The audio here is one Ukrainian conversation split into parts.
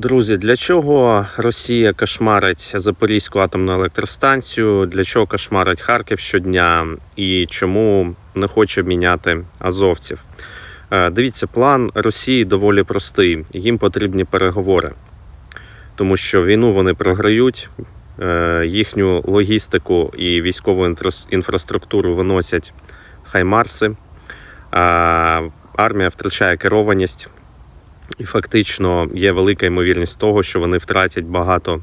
Друзі, для чого Росія кошмарить Запорізьку атомну електростанцію? Для чого кошмарить Харків щодня і чому не хоче міняти азовців? Е, Дивіться, план Росії доволі простий. Їм потрібні переговори, тому що війну вони програють, е, їхню логістику і військову інфраструктуру виносять хаймарси. а Армія втрачає керованість. І фактично є велика ймовірність того, що вони втратять багато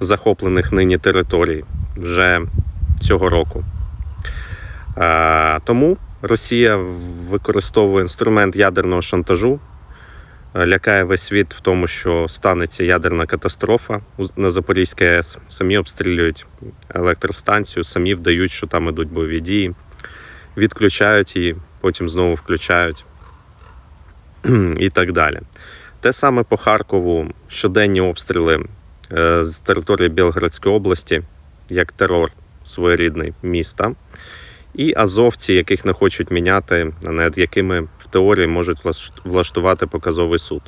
захоплених нині територій вже цього року. Тому Росія використовує інструмент ядерного шантажу, е, лякає весь світ в тому, що станеться ядерна катастрофа на Запорізькій АЕС. Самі обстрілюють електростанцію, самі вдають, що там ідуть бойові дії, відключають її, потім знову включають і так далі. Те саме по Харкову щоденні обстріли е, з території Білгородської області, як терор своєрідний міста, і азовці, яких не хочуть міняти, над якими в теорії можуть влаштувати показовий суд.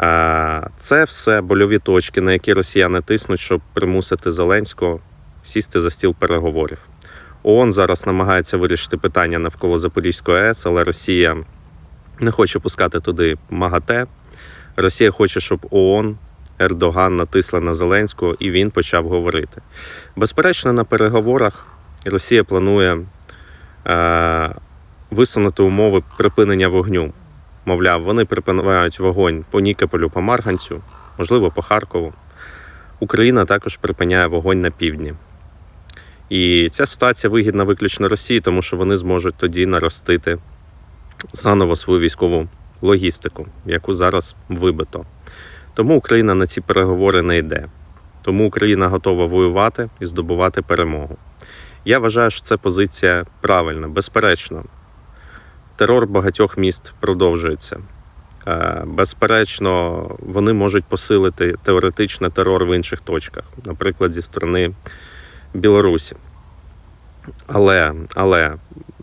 Е, Це все больові точки, на які росіяни тиснуть, щоб примусити Зеленського сісти за стіл переговорів. ООН зараз намагається вирішити питання навколо Запорізької АЕС, але Росія не хоче пускати туди МАГАТЕ. Росія хоче, щоб ООН, Ердоган натисла на Зеленського і він почав говорити. Безперечно, на переговорах Росія планує е, висунути умови припинення вогню. Мовляв, вони припиняють вогонь по Нікополю, по Марганцю, можливо, по Харкову. Україна також припиняє вогонь на півдні. І ця ситуація вигідна виключно Росії, тому що вони зможуть тоді наростити заново свою військову логістику, яку зараз вибито. Тому Україна на ці переговори не йде. Тому Україна готова воювати і здобувати перемогу. Я вважаю, що це позиція правильна, безперечно. Терор багатьох міст продовжується. Е, Безперечно, вони можуть посилити теоретично терор в інших точках, наприклад, зі сторони Білорусі. Але, але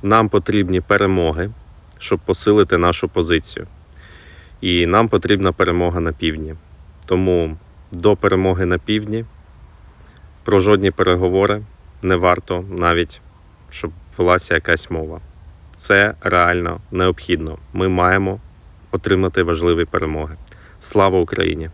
нам потрібні перемоги, щоб посилити нашу позицію. І нам потрібна перемога на півдні. Тому до перемоги на півдні про жодні переговори не варто навіть, щоб велася якась мова. Це реально необхідно. Ми маємо отримати важливі перемоги. Слава Україні!